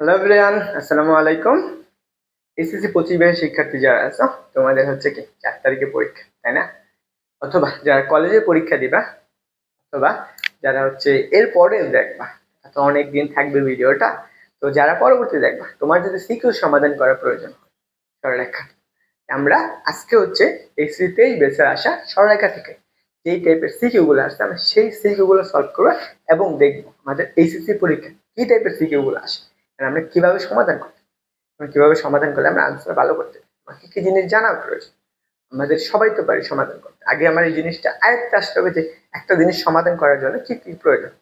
Hello everyone আসসালামু আলাইকুম। SSC পঁচিশ ব্যাচের শিক্ষার্থী যারা আছো, তোমাদের হচ্ছে কি চার তারিখে পরীক্ষা, তাই না? অথবা যারা কলেজে পরীক্ষা দিবা, অথবা যারা হচ্ছে এর পরে দেখবা তো অনেক দিন থাকবে ভিডিওটা, তো যারা পরবর্তী দেখবা, তোমার যদি সিকিউ সমাধান করার প্রয়োজন হয় আমরা আজকে হচ্ছে এসএসসিতেই বেছে আসা সরলরেখা থেকে, যেই টাইপের সিকিউ গুলো আসছে, আমরা সেই সিকিউ গুলো সলভ করব এবং দেখব আমাদের এইচএসসি পরীক্ষা, কি টাইপের সিকিউ গুলো আসে। আমরা কীভাবে সমাধান করতে আমরা কীভাবে সমাধান করলে আমরা আনসার ভালো করতে আমার কি জিনিস জানা প্রয়োজন? আমাদের সবাই তো পারি সমাধান করতে। আগে আমার এই জিনিসটা আয়ত্তে আসতে হবে যে, একটা জিনিস সমাধান করার জন্য কি কি প্রয়োজন?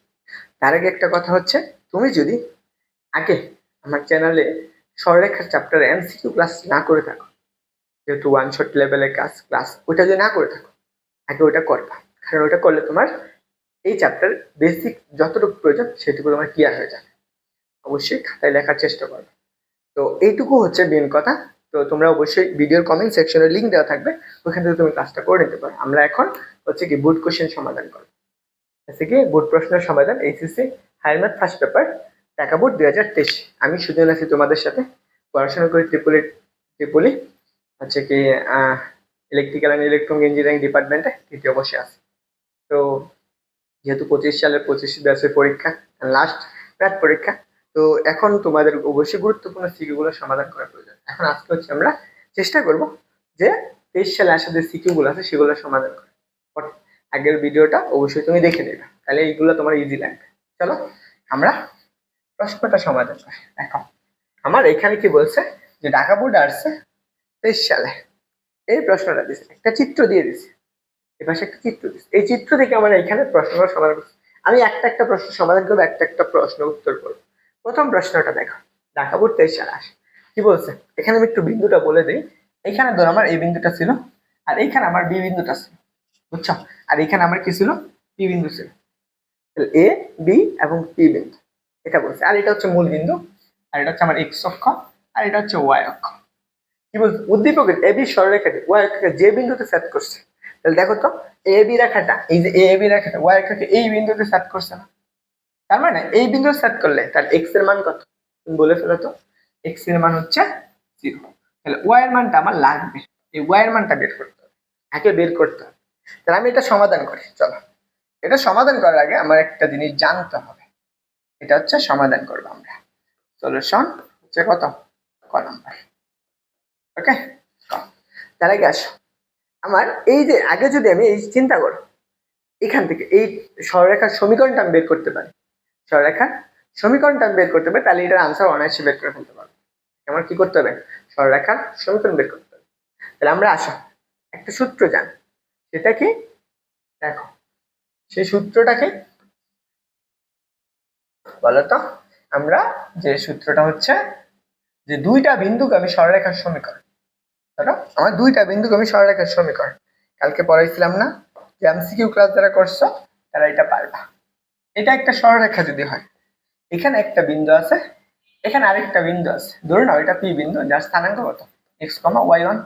তার আগে একটা কথা হচ্ছে, তুমি যদি আগে আমার চ্যানেলে সররেখার চ্যাপ্টারে এমসিকিউ ক্লাস না করে থাকো, যেহেতু ওয়ান শট লেভেলের কাজ ক্লাস ওইটা যদি না করে থাকো, আগে ওটা করবা। কারণ ওটা করলে তোমার এই চ্যাপ্টার বেসিক যতটুকু প্রয়োজন, সেটুকু তোমার ক্লিয়ার হয়ে যাবে। অবশ্যই খাতায় লেখার চেষ্টা করবে। তো এইটুকু হচ্ছে মেন কথা। তো তোমরা অবশ্যই ভিডিওর কমেন্ট সেকশনে লিঙ্ক দেওয়া থাকবে। ওখান থেকে তুমি ক্লাসটা করে নিতে পারো। আমরা এখন হচ্ছে কি বুট কোশ্চেন সমাধান করব। হচ্ছে কি বুট প্রশ্নের সমাধান HSC higher math first paper টাকা বুট দুই হাজার তেইশ। আমি সুজন আছি তোমাদের সাথে। পড়াশোনা করি ত্রিপুলি ত্রিপুলি, হচ্ছে কি ইলেকট্রিক্যাল অ্যান্ড ইলেকট্রনিক ইঞ্জিনিয়ারিং ডিপার্টমেন্টে তৃতীয় বসে আছে। তো যেহেতু পঁচিশ সালের পঁচিশ ব্যাচের পরীক্ষা লাস্ট ম্যাথ পরীক্ষা তো এখন তোমাদের অবশ্যই গুরুত্বপূর্ণ সিকিউগুলো সমাধান করা প্রয়োজন। এখন আজকে হচ্ছে আমরা চেষ্টা করব যে তেইশ সালে আসা যে সিকিউগুলো আছে সেগুলো সমাধান করে। আগের ভিডিওটা অবশ্যই তুমি দেখে নেবে। তাহলে এইগুলো তোমার ইজি লাগবে। চলো, আমরা প্রশ্নটা সমাধান করি। দেখো, আমার এখানে কি বলছে যে ঢাকা বোর্ড আসছে তেইশ সালে। এই প্রশ্নটা দিছে, একটা চিত্র দিয়ে দিছে। এপাশে একটা চিত্র দিছে। এই চিত্র থেকে আমরা এখানে প্রশ্নগুলো সমাধান করছি আমি একটা একটা প্রশ্ন সমাধান করব, একটা একটা প্রশ্ন উত্তর করব। প্রথম প্রশ্নটা দেখো। ঢাকা বোর্ড তেইশ আসে। কি বলছে? এখানে আমি একটু বিন্দুটা বলে দিই। এখানে ধর আমার এই বিন্দুটা ছিল, আর এইখানে আমার বি বিন্দুটা ছিল, বুঝছ? আর এখানে আমার কি ছিল? পি বিন্দু ছিল। এ, বি এবং পি বিন্দু। এটা বলছে। আর এটা হচ্ছে মূল বিন্দু, আর এটা হচ্ছে আমার এক্স অক্ষ, আর এটা হচ্ছে ওয়াই অক্ষ। কি বলছে? উদ্দীপকের বি সরলরেখাটি ওয়াই অক্ষকে যে বিন্দুতে সেট করছে। তাহলে দেখো তো, এ, বি রেখাটা, এই যে এ, বি রেখাটা ওয়াই অক্ষকে এই বিন্দুতে সেট করছে না। তার মানে এই বিন্দু সেট করলে তার এক্সের মান কত? তুমি বলে ফেলো তো। এক্সের মান হচ্ছে জিরো তাহলে ওয়াই এর মানটা আমার লাগবে। এই ওয়াই এর মানটা বের করতে হবে। আগে বের করতে হবে। তাহলে আমি এটা সমাধান করি। চলো। এটা সমাধান করার আগে আমার একটা জিনিস জানতে হবে। এটা হচ্ছে সমাধান করব আমরা। সলিউশন হচ্ছে কত? ক নাম্বার ওকে তার আগে আসো। আমার এই যে, আগে যদি আমি এই চিন্তা করো, এখান থেকে এই সরলরেখার সমীকরণটা আমি বের করতে পারি। সরলরেখার সমীকরণটা বের করতে হবে, তাহলে এটার আনসার অনায়াসে বের করে ফেলতে পারব। আমার কি করতে হবে? সরলরেখার সমীকরণ বের করতে হবে। তাহলে আমরা আসো, একটা সূত্র জানি, সেটা কি? দেখো, সেই সূত্রটাকে বলতো, আমরা যে সূত্রটা হচ্ছে যে দুইটা বিন্দুগামী সরলরেখার সমীকরণ। ধরো, আমার দুইটা বিন্দুগামী সরলরেখার সমীকরণ। কালকে পড়াইছিলাম না, যে এমসিকিউ ক্লাস যারা করছ, তারা এটা পারবা। এটা একটা সরলরেখা যদি হয়, এখানে একটা বিন্দু আছে, এখানে আরেকটা বিন্দু আছে। ধরে নাও, এটা পি বিন্দু, যার স্থানাঙ্ক কত? এক্স কমা ওয়াই ওয়ান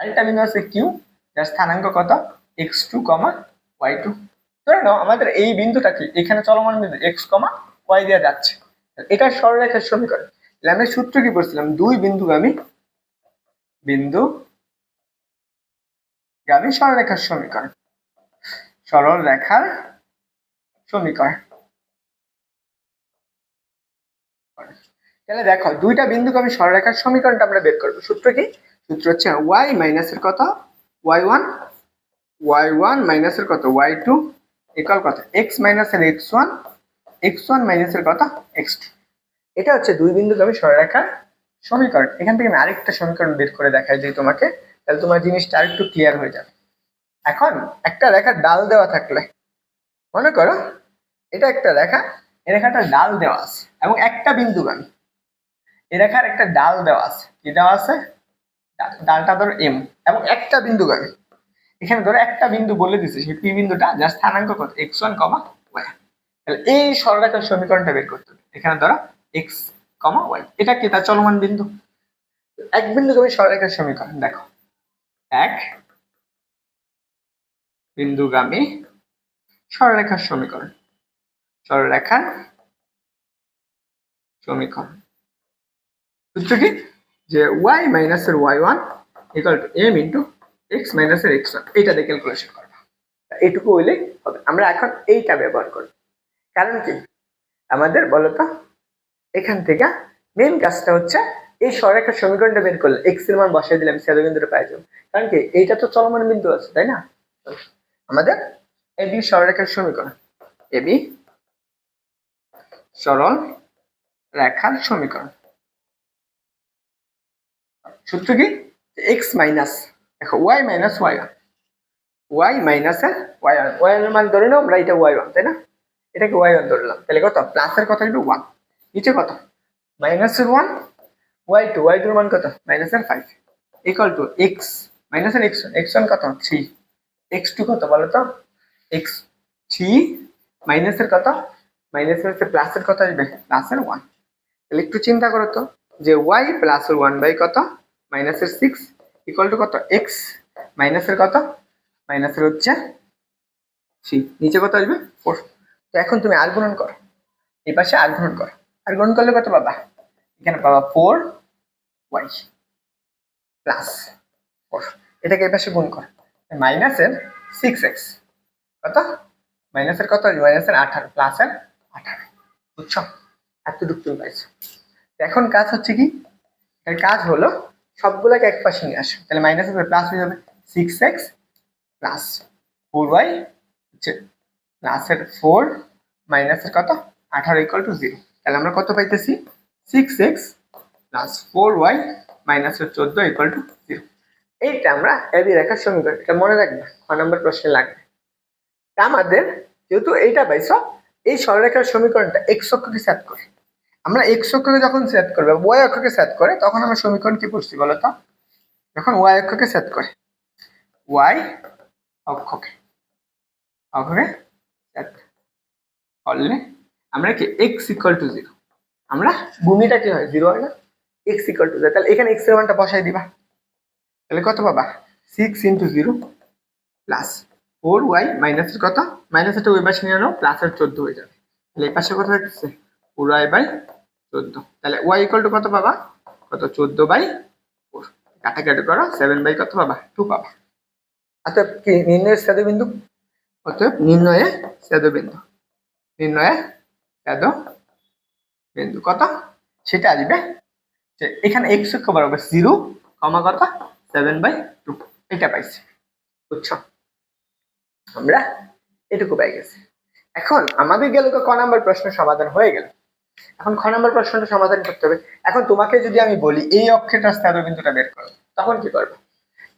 আরেকটা বিন্দু আছে কিউ যার স্থানাঙ্ক কত? X two comma y two ধরে নাও, আমাদের এই বিন্দুটা কি? এখানে চলমান বিন্দু এক্স কমা ওয়াই দিয়ে যাচ্ছে। এটা সরলরেখার সমীকরণ। আমরা সূত্র কি পড়ছিলাম? দুই বিন্দুগামী বিন্দু গামী সরলরেখার সমীকরণ। সরল রেখার সমীকরণ। তাহলে দেখো, দুইটা বিন্দুগামী সরলরেখার সমীকরণটা আমরা বের করব। সূত্র কি? সূত্র হচ্ছে ওয়াই মাইনাসের কত? ওয়াই ওয়ান ওয়াই ওয়ান মাইনাসের কত? ওয়াই টু ইকাল কত? এক্স মাইনাসের এক্স ওয়ান এক্স ওয়ান মাইনাসের কত? এক্স টু এটা হচ্ছে দুই বিন্দুগামী সরলরেখার সমীকরণ। এখান থেকে আমি আরেকটা সমীকরণ বের করে দেখাই যে তোমাকে, তাহলে তোমার জিনিসটা আরেকটু ক্লিয়ার হয়ে যাবে। এখন একটা রেখার ডাল দেওয়া থাকলে, মনে করো, এটা একটা রেখা এই রেখাটা ডাল দেওয়া আছে, এবং একটা বিন্দুগামী। এই রেখার একটা ডাল দেওয়া আছে। কি দেওয়া আছে? ডালটা ধরো এম এবং একটা বিন্দু বিন্দুগামী এখানে ধরো একটা বিন্দু বলে দিচ্ছে সেই পি বিন্দুটা যার স্থানাঙ্ক কত? এক্স ওয়ান কমা ওয়াই তাহলে এই সরলরেখার সমীকরণটা বের করতে হবে। এখানে ধরো এক্স কমা ওয়াই এটা কি? তার চলমান বিন্দু। এক বিন্দু বিন্দুগামী সরলরেখার সমীকরণ, দেখো। এক বিন্দুগামী সরলরেখার সমীকরণ। সরলরেখার সমীকরণ। সূত্র কি যে ওয়াই মাইনাসের y one equal to m into x মাইনাসের এক্স ওয়ান এইটা দিয়ে ক্যালকুলেশন করব এইটুকু হইলে হবে। আমরা এখন এইটা ব্যবহার করব। কারণ কি? আমাদের বলতো এখান থেকে মেন কাজটা হচ্ছে এই সরেখার সমীকরণটা বের করলে এক্সের মান বসাই দিলাম সেদো বিন্দুটা পাই যাব। কারণ কি? এইটা তো চলমান বিন্দু আছে, তাই না? আমাদের এবি সরলরেখার সমীকরণ। এবি সরল রেখার সমীকরণ। সূত্র কি? এক্স মাইনাস দেখো y minus y one y minus y one y এর মান ধরে নাও, আমরা এটা ওয়াই ওয়ান তাই না? এটাকে ওয়াই ওয়ান ধরলাম। তাহলে কত? প্লাসের কথা হবে ওয়ান নিচে কত? মাইনাসের ওয়ান ওয়াই টু ওয়াই টুর মান কত? মাইনাসের ফাইভ ইকুয়াল টু এক্স মাইনাসের এক্স ওয়ান এক্স ওয়ান কত? থ্রি এক্স টু কত বলো তো? এক্স থ্রি মাইনাসের কত? মাইনাসের হচ্ছে প্লাসের কত আসবে। প্লাসের ওয়ান তাহলে একটু চিন্তা করো তো, যে ওয়াই প্লাসের ওয়ান বাই কত? মাইনাসের সিক্স ইকুয়াল টু কত? এক্স মাইনাসের কত? মাইনাসের হচ্ছে থ্রি নিচে কত আসবে? ফোর তো এখন তুমি আর গুণন করো। এই পাশে আর গুণন করো। আর গুণন করলে কত পাবা? এখানে পাবা ফোর ওয়াই প্লাস ফোর এটাকে এই পাশে গুণ করো। মাইনাসের সিক্স এক্স কত? মাইনাসের কত? মাইনাসের আঠারো প্লাসের আঠারো। বুঝছ? এতটুকু তুমি পাইছো। এখন কাজ হচ্ছে কি? এর কাজ হলো সবগুলোকে এক পাশে নিয়ে আসো। তাহলে মাইনাসের প্লাস হয়ে যাবে six x plus four y হচ্ছে প্লাসের ফোর মাইনাসের কত? আঠারো ইকুয়াল টু জিরো তাহলে আমরা কত পাইতেছি? Six x plus four y মাইনাসের চোদ্দ ইকুয়াল টু জিরো এইটা আমরা এবি রেখার সমীকরণ, এটা মনে রাখবে ছ নম্বর প্রশ্নে লাগবে। আমাদের, যেহেতু এইটা পাইছ, এই সরলরেখার সমীকরণটা এক্স অক্ষকে সেট করে। আমরা এক্স অক্ষকে যখন সেট করবে ওয়াই অক্ষকে সেট করে, তখন আমরা সমীকরণ কি করছি বলো তো? যখন ওয়াই অক্ষকে সেট করে ওয়াই অক্ষকে অক্ষকে সেট করলে আমরা কি এক্স ইকুয়াল টু জিরো আমরা ভূমিটা কি হয়? জিরো হয় না? এক্স ইকুয়াল টু জিরো তাহলে এখানে এক্সের মানটা বসাই দিবা। তাহলে কত পাবা? Six into zero plus four y মাইনাসের কত? মাইনাসেরটা ওই পাশে নিয়ে আনো প্লাসের চোদ্দ হয়ে যাবে। তাহলে এই পাশে কত থাকছে ওয়াই বাই চোদ্দ। তাহলে ওয়াই ইকুয়াল টু কত পাবা? কত? চোদ্দ বাই ফোর কাটাকাটি করো সেভেন বাই কত পাবা? টু পাবা। কি, নির্ণয়ের অতএব নির্ণয়ে নির্ণয়ে বিন্দু কত? সেটা আসবে যে এখানে এক্স অক্ষ বরাবর জিরো কমা কত? সেভেন বাই টু এটা পাইছি। বুঝছ? আমরা এটুকু পাই গেছি। এখন আমাদের গেল ক নাম্বার প্রশ্ন সমাধান হয়ে গেল। এখন খ নাম্বার প্রশ্নটা সমাধান করতে হবে। এখন তোমাকে যদি আমি বলি, এই অক্ষের রাস্তায় বিন্দুটা বের করো, তখন কি করবে?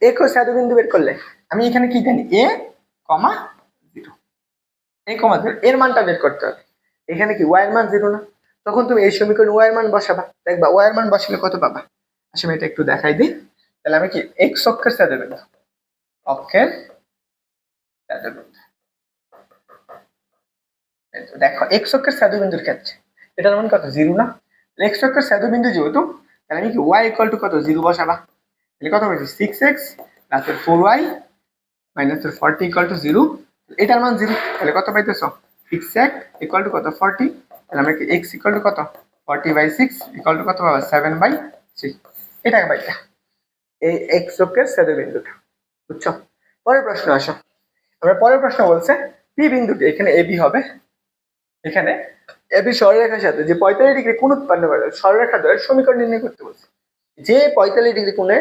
এ কো বিন্দু বের করলে, আমি এখানে কি জানি? এ কমা জিরো। এ কমা জিরো, এর মানটা বের করতে হবে। এখানে কি ওয়াই এর মান জিরো না? তখন তুমি এই সমীকরণ ওয়াই এর মান বসাবা। দেখবা, ওয়াই এর মান বসালে কত পাবা? আসলে এটা একটু দেখাই দিই। তাহলে আমি কি এক্স অক্ষের সাথে বিন্দু অক্ষের সাথে বিন্দু দেখো এক্স অক্ষের বিন্দুর ক্ষেত্রে এটার মান কত? জিরো না? এক্স অক্ষের সাথে বিন্দু যেহেতু, তাহলে আমি কি ওয়াই ইকুয়াল টু কত? জিরো বসাবা। তাহলে কত হয়েছে? সিক্স এক্স প্লাসের ফোর ওয়াই মাইনাসের ফর্টি ইকুয়াল টু জিরো এটার মান জিরো তাহলে কত পাইতেছ? সিক্স এক ইকুয়াল টু কত? ফর্টি তাহলে আমরা কি এক্স ইকুয়াল টু কত? Forty by six equal to কত পাবা? সেভেন বাই থ্রি এটা পাইটা এই এক্স অক্ষের সেদু বিন্দুটা। বুঝছ? পরের প্রশ্ন আসো। আমরা পরের প্রশ্ন বলছে পি বিন্দুটি এখানে এবি হবে। এখানে এবি সরলরেখার সাথে যে পঁয়তাল্লিশ ডিগ্রি কোণ উৎপন্ন করে সরলরেখা দ্বয়ের সমীকরণ নির্ণয় করতে বলছে। যে পঁয়তাল্লিশ ডিগ্রি কোণে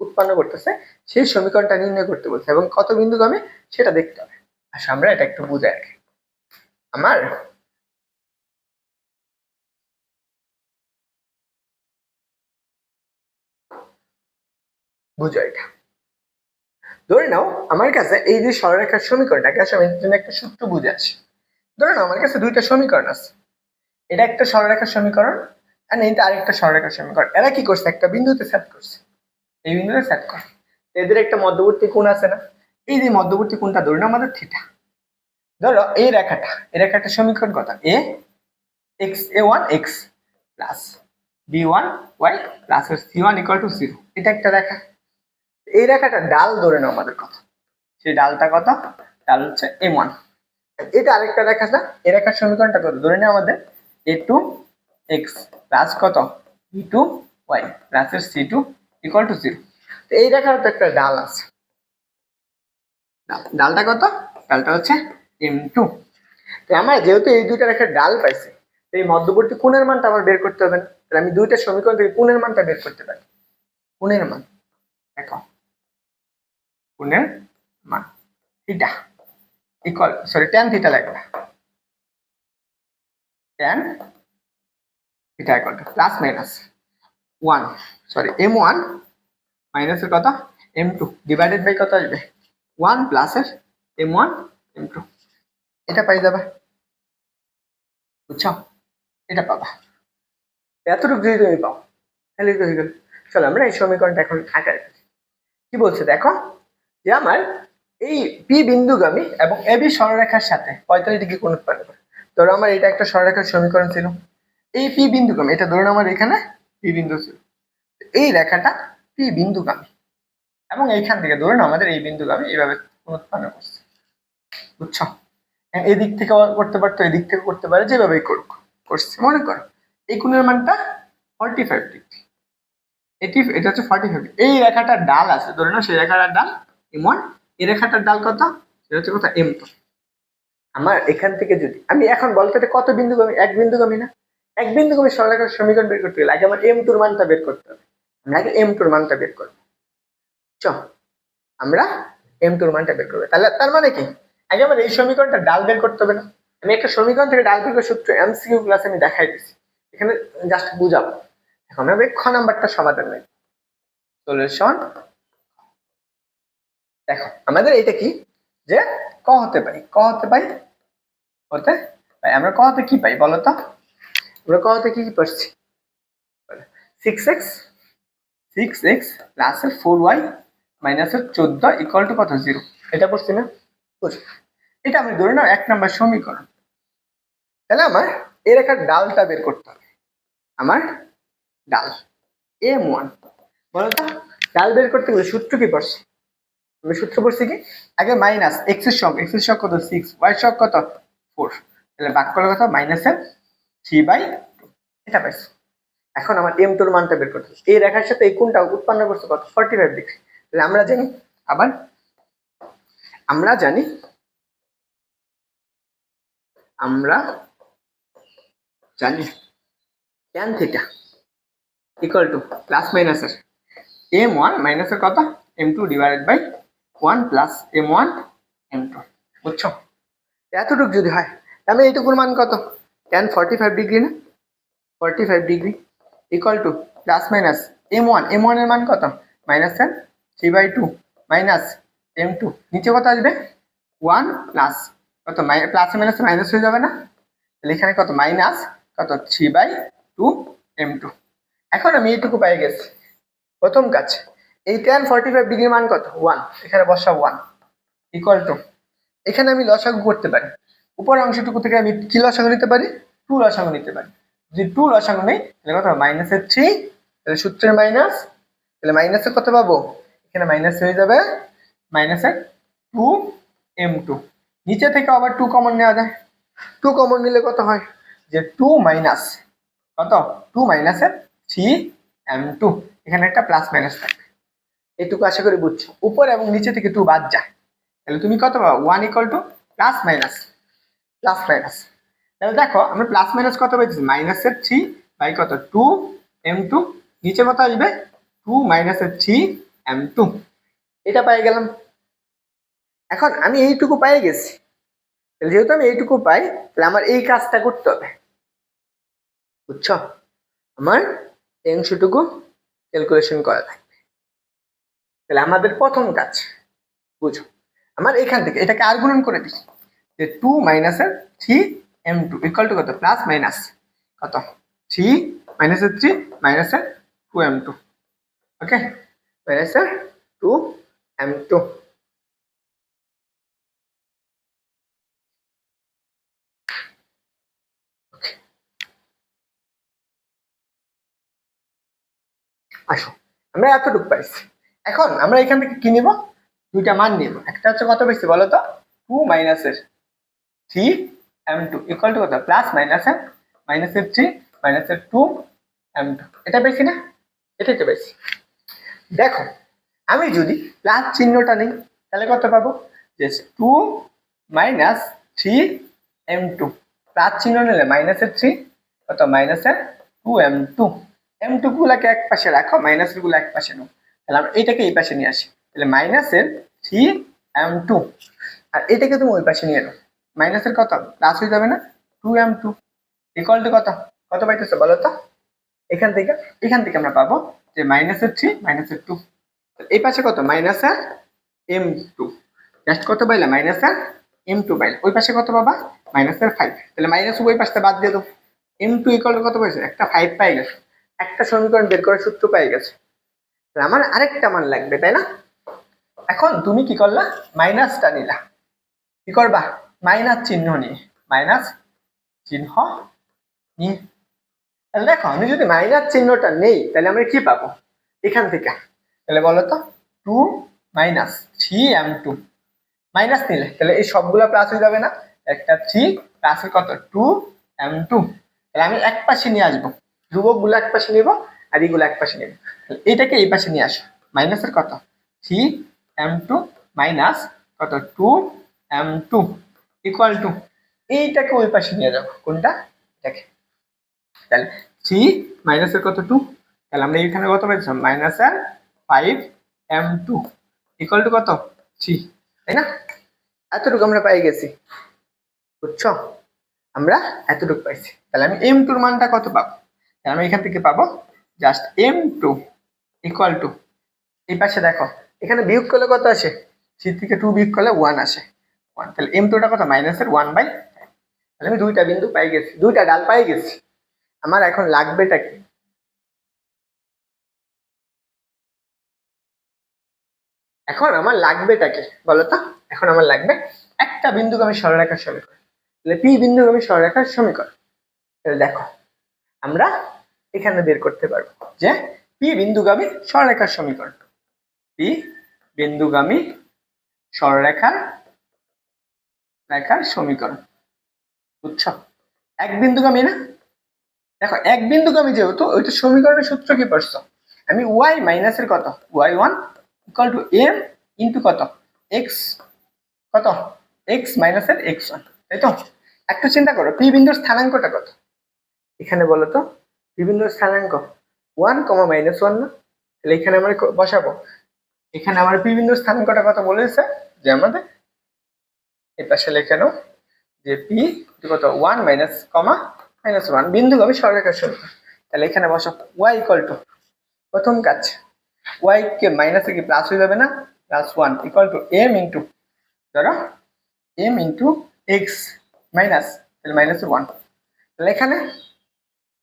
উৎপন্ন করতেছে, সেই সমীকরণটা নির্ণয় করতে বলছে এবং কত বিন্দু কমে সেটা দেখতে হবে। আসো আমরা এটা একটু বুঝাই রাখি। আমার বুঝো এটা। ধরে নাও, আমার কাছে এই যে সরলরেখার সমীকরণটাকে আসলে আমি একটা সূত্র বুঝে আসি। ধরে নাও, আমার কাছে দুইটা সমীকরণ আছে। এটা একটা সরলরেখার সমীকরণ আর এইটা আরেকটা সরলরেখার সমীকরণ। এরা কি করছে? একটা বিন্দুতে সেট করছে। এই বিন্দুতে সেট করে। এদের একটা মধ্যবর্তী কোণ আছে না? এই যে মধ্যবর্তী কোণটা ধরে নাও আমাদের থিটা ধরো এই রেখাটা এই রেখাটা সমীকরণ কথা a x a one x plus b one y plus c one equal to zero এটা একটা রেখা। এই রেখাটা ডাল ধরে নাও আমাদের কথা সেই ডালটা কত? ডাল হচ্ছে এম ওয়ান এটা আরেকটা রেখা না? এই রেখার সমীকরণটা কত? ধরে নাও আমাদের এ টু এক্স প্লাস কত? বি টু ওয়াই প্লাসের c two equal to zero তো এই রেখার তো একটা ডাল আছে। ডাল- ডালটা কত? ডালটা হচ্ছে এম টু তো আমার যেহেতু এই দুইটার একটা ডাল পাইছি, তো এই মধ্যবর্তী কোণের মানটা আমার বের করতে হবে না। তাহলে আমি দুইটা সমীকরণ থেকে কোণের মানটা বের করতে পারি। কোণের মান। দেখো। কোণের মান। Theta equal sorry tan theta লাগবে tan theta equal to plus minus one sorry m one মাইনাসের কত? এম টু ডিভাইডেড বাই কত আসবে? ওয়ান প্লাসের এম ওয়ান এম টু এটা পাই যাবে? বুঝছ? এটা পাবা। এতটুকু যদি তুমি পাও, তাহলে হয়ে গেল। চলো, আমরা এই সমীকরণটা এখন আকারে। কি বলছে? দেখো যে আমার এই পি বিন্দুগামী এবং এ বি সরলরেখার সাথে পঁয়তাল্লিশ ডিগ্রি কোণ উৎপন্ন করে। ধরো আমার এটা একটা সরলরেখার সমীকরণ ছিল। এই পি বিন্দুগামী এটা ধরুন আমার এখানে পি বিন্দু ছিল। এই রেখাটা পি বিন্দুগামী। এবং এইখান থেকে ধরুন আমাদের এই বিন্দুগামী এইভাবে উৎপন্ন করছে। বুঝছ? হ্যাঁ, এদিক থেকে করতে পারতো এদিক থেকে করতে পারে যেভাবেই করুক করছে। মনে করো এই কোণের মানটা ফর্টি ফাইভ ডিগ্রি এটি এটা হচ্ছে ফর্টি ফাইভ এই রেখাটার ডাল আছে ধরে না সেই রেখাটার ডাল এম ওয়ান এই রেখাটার ডাল কত? সেটা হচ্ছে কথা এম টু আমার এখান থেকে যদি, আমি এখন বলতে কত বিন্দু কমি, এক বিন্দু কমি না। এক বিন্দু কমি সরলরেখার সমীকরণ বের করতে গেলে আগে আমার এম টুর মানটা বের করতে হবে। আমরা আগে এম টুর মানটা বের করব। চ, আমরা এম টুর মানটা বের করব। তাহলে তার মানে কি? আগে আমার এই সমীকরণটা ডাল বের করতে হবে না। আমি একটা সমীকরণ থেকে ডাল বের করে সূত্র এম এমসিকিউ ক্লাসে আমি দেখাই দিচ্ছি এখানে জাস্ট বুঝাবো এখন আমরা খ নাম্বারটা সমাধান নেই সলিউশন দেখো, আমাদের এটা কি? যে ক হতে পারি। ক হতে পাই হতে পাই আমরা ক হতে কি পাই বলো তো? আমরা ক হতে কি কি পাচ্ছি সিক্স এক্স সিক্স এক্স প্লাসের ফোর ওয়াই মাইনাসের চোদ্দ ইকুয়াল টু কত? জিরো এটা পড়ছি না? এটা আমি ধরে নাও এক নম্বর সমীকরণ। তাহলে আমার এর একটা ডালটা বের করতে হবে। আমার ডাল। M one. বলো তো ডাল বের করতে গেলে সূত্র কি পড়ছে? আমি সূত্র পড়ছি কি? আগে মাইনাস এক্সের সব এক্সের সব কত? সিক্স ওয়াই সব কত? ফোর তাহলে বাক করলে কত? মাইনাসের থ্রি বাই এটা পাইছি এখন আমার এম টুর মানটা বের করতে। এই রেখার সাথে এই কোনটা উৎপন্ন করছে কত? ফর্টি ফাইভ ডিগ্রি তাহলে আমরা জানি, আবার আমরা জানি আমরা জানি tan theta equal to plus মাইনাসের এম ওয়ান মাইনাসের কত? M two divided by one plus m one m two. বুঝছ? এতটুকু যদি হয়, তাহলে এইটুকুর মান কত? ট্যান ফর্টি ফাইভ ডিগ্রি না? Forty five degree equal to plus minus m one m ওয়ানের মান কত? Minus ten three by two minus m two নিচে কত আসবে? ওয়ান প্লাস কত? প্লাস মাইনাস মাইনাস হয়ে যাবে না? তাহলে এখানে কত? মাইনাস কত? Three by two m two এখন আমি এইটুকু পেয়ে গেছি। প্রথম কাজ এই টেন ফর্টি ফাইভ ডিগ্রি মান কত? ওয়ান এখানে বসা ওয়ান ইকুয়াল টু এখানে আমি লসাগু করতে পারি। উপরের অংশটুকু থেকে আমি কি লসাগু নিতে পারি? টু লসাগু নিতে পারি। যদি টু লসাগু নেই, তাহলে কত? মাইনাসের থ্রি তাহলে সূত্রের মাইনাস তাহলে মাইনাসে কত পাবো? এখানে মাইনাস হয়ে যাবে মাইনাসের টু এম টু নিচে থেকে আবার টু কমন নেওয়া যায়। টু কমন নিলে কত হয়? যে টু মাইনাস কত? টু মাইনাসের থ্রি এম টু এখানে একটা প্লাস মাইনাস থাকবে এটুকু আশা করি বুঝছ। উপর এবং নিচে থেকে টু বাদ যায়। তাহলে তুমি কত পাবো? One equal to plus minus plus minus তাহলে দেখো, আমরা প্লাস মাইনাস কত পেয়েছি? মাইনাসের থ্রি বাই কত? টু এম টু নিচে কত আসবে? টু মাইনাসের থ্রি এম টু এটা পেয়ে গেলাম। এখন আমি এইটুকু পেয়ে গেছি। তাহলে যেহেতু আমি এইটুকু পাই, তাহলে আমার এই কাজটা করতে হবে। বুঝছ? আমার অংশটুকু ক্যালকুলেশন করা থাকবে তাহলে আমাদের প্রথম কাজ বুঝো আমার এখান থেকে এটাকে আর গুণন করে দিই, যে টু মাইনাসের three m two equal to কত? প্লাস মাইনাস কত? থ্রি মাইনাসের থ্রি মাইনাসের টু এম টু ওকে মাইনাসের টু এম টু আসো, আমরা এতটুকু পাইছি। এখন আমরা এখান থেকে কি নিব? দুইটা মান নিব। একটা হচ্ছে কত বেশি বলো তো? টু মাইনাসের three m two. Equal to কত? প্লাস মাইনাসের মাইনাসের থ্রি মাইনাসের টু এম টু এটা বেশি না? এটাই তো বেশি। দেখো, আমি যদি প্লাস চিহ্নটা নিই, তাহলে কত পাবো? যে two minus three m two plus চিহ্ন নিলে মাইনাসের থ্রি কত? মাইনাসের two m two m two গুলাকে এক পাশে রাখো মাইনাসেরগুলো এক পাশে নাও। তাহলে আমরা এইটাকে এই পাশে নিয়ে আসি। তাহলে মাইনাসের থ্রি এম টু আর এটাকে তুমি ওই পাশে নিয়ে নাও। মাইনাসের কত? প্লাস হয়ে যাবে না? Two m two equal to কত? কত পাইতেছো বলো তো? এখান থেকে এখান থেকে আমরা পাবো যে মাইনাসের থ্রি মাইনাসের টু এই পাশে কত? মাইনাস মাইনাসের এম টু জাস্ট কত পাইলে? মাইনাসের এম টু পাইলে। ওই পাশে কত পাবা? মাইনাসের ফাইভ তাহলে মাইনাস ওই পাশটা বাদ দিয়ে দাও। এম টু ইকুয়াল কত পাইছে? একটা ফাইভ পাই গেছে। একটা সমীকরণ বের করার সূত্র পাই গেছে। আমার আরেকটা মান লাগবে, তাই না? এখন তুমি কি করলা? মাইনাসটা নিলা। কি করবা? মাইনাস চিহ্ন নিয়ে। মাইনাস চিহ্ন নিয়ে। তাহলে দেখো, আমি যদি মাইনাস চিহ্নটা নেই, তাহলে আমরা কি পাবো? এখান থেকে। তাহলে বলো তো, two minus three m two. Minus নিলে, তাহলে এই সবগুলো প্লাস হয়ে যাবে না? একটা থ্রি প্লাসের কত? Two m two. তাহলে আমি এক পাশে নিয়ে আসব। ধ্রুবকগুলো এক পাশে নিব। আর এইগুলো এক পাশে নিব। এইটাকে এই পাশে নিয়ে আসো। মাইনাসের কত? থ্রি এম টু মাইনাস কত? Two m two equal to এইটাকে ওই পাশে নিয়ে যাব কোনটা? এটাকে। তাহলে থ্রি মাইনাসের কত? টু তাহলে আমরা এখানে কত পাইছিলাম মাইনাসের five m two equal to কত? থ্রি তাই না? এতটুকু আমরা পাই গেছি। বুঝছ? আমরা এতটুকু পাইছি। তাহলে আমি এম টুর মানটা কত পাবো? তাহলে আমি এখান থেকে পাবো just m two equal to এই পাশে দেখো, এখানে বিয়োগ করলে কত আসে? থ্রি থেকে টু বিয়োগ করলে ওয়ান আসে। ওয়ান তাহলে এম টুটা কত? মাইনাসের ওয়ান বাই তাহলে আমি দুইটা বিন্দু পাই গেছি, দুইটা ডাল পাই গেছি। আমার এখন লাগবেটা কি? এখন আমার লাগবেটা কি? বলো তো, এখন আমার লাগবে একটা বিন্দুগামী সরলরেখার সমীকরণ। তাহলে পি বিন্দুগামী সরলরেখার সমীকরণ। তাহলে দেখো, আমরা এখানে বের করতে পারব। যে পি বিন্দুগামী সরলরেখার সমীকরণ। পি বিন্দুগামী সরলরেখার রেখার সমীকরণ। বুঝছ? এক বিন্দুগামী না? দেখো, এক বিন্দুগামী যেহেতু, ওইটা সমীকরণের সূত্র কি পড়ছো আমি ওয়াই মাইনাসের কত? Y one equal to m into কত? এক্স কত? এক্স মাইনাসের এক্স ওয়ান তাই তো? একটু চিন্তা করো পি বিন্দুর স্থানাঙ্কটা কত? এখানে বলো তো বিন্দুর স্থানাঙ্ক ওয়ান কমা মাইনাস ওয়ান না? তাহলে এখানে আমরা বসাবো। এখানে আমার বিভিন্ন স্থানাঙ্কটা কত বলেছে যে আমাদের এই পাশে লেখে নাও, যে পি কত? One minus comma minus one বিন্দুগামী সরলরেখার সমীকরণ তাহলে এখানে বসো ওয়াই ইকুয়াল টু প্রথম কাজ। ওয়াই কে মাইনাসে কি প্লাস হয়ে যাবে না? Plus one equal to m into ধরো এম ইন্টু এক্স মাইনাস তাহলে মাইনাস ওয়ান তাহলে এখানে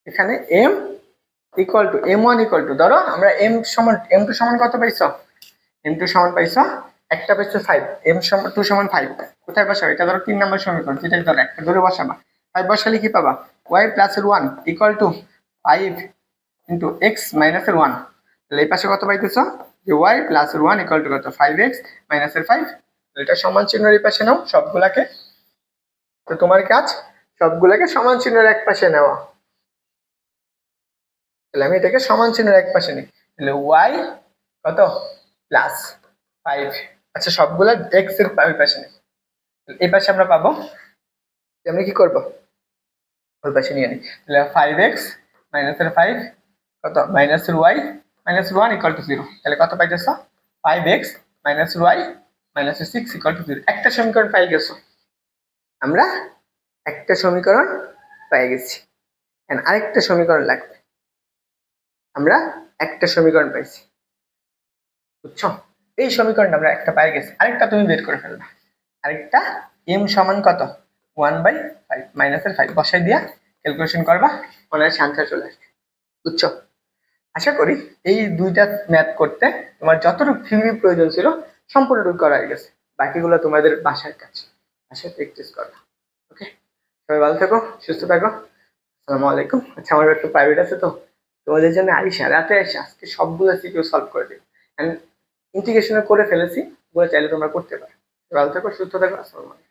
এখানে m equal to m one equal to ধরো আমরা এম সমান এম টু সমান কত পাইছ? এম টু সমান পাইছ, একটা পাইছো ফাইভ এম সমান টু সমান ফাইভ কোথায় বসাবো? এটা ধরো তিন নম্বর সমীকরণ যেটা ধরো, একটা ধরে বসাবা। ফাইভ বসালে কি পাবা? ওয়াই প্লাসের one equal to five into x মাইনাসের ওয়ান তাহলে এই পাশে কত পাইতেছ? যে ওয়াই প্লাসের ওয়ান ইকুয়াল টু কত? ফাইভ এক্স মাইনাসের ফাইভ এটা সমান চিহ্নের এই পাশে নাও সবগুলাকে। তো তোমার কাজ সবগুলাকে সমান চিহ্নের এক পাশে নেওয়া। তাহলে আমি এটাকে সমান চিহ্নের এক পাশে নিই। তাহলে ওয়াই কত? প্লাস ফাইভ আচ্ছা সবগুলা এক্সের ওই পাশে নিই। এই পাশে আমরা পাবো। আমরা কি করব? ওই পাশে নিয়ে নিই। তাহলে ফাইভ এক্স মাইনাসের ফাইভ কত? মাইনাসের y minus one equal to zero তাহলে কত পাইতেছ? Five x minus y minus six equal to zero একটা সমীকরণ পাই গেছো। আমরা একটা সমীকরণ পাই গেছি। আরেকটা সমীকরণ লাগবে। আমরা একটা সমীকরণ পাইছি। বুঝছ? এই সমীকরণটা আমরা একটা পাই গেছি। আরেকটা তুমি বের করে ফেলবা। আরেকটা এম সমান কত? ওয়ান বাই ফাইভ মাইনাসের ফাইভ বসাই দিয়া ক্যালকুলেশন করবা অনায়াসে আনসার চলে আসবে। বুঝছ? আশা করি এই দুইটা ম্যাথ করতে তোমার যতটুকু থিওরি প্রয়োজন ছিল সম্পূর্ণটুকু করা হয়ে গেছে। বাকিগুলো তোমাদের বাসার কাজ বাসায় প্র্যাকটিস করবা। ওকে সবাই ভালো থাকো, সুস্থ থাকো। আসসালামু আলাইকুম। আচ্ছা আমার একটু প্রাইভেট আছে তো। তোমাদের জন্য আইসা রাতে আজকে সবগুলো সিকিউ সলভ করে দিই অ্যান্ড ইন্টিগ্রেশনে করে ফেলেছি বলে চাইলে তোমরা করতে পারো। ভালো থাকো, সুস্থ থাকো, আসসালামু আলাইকুম।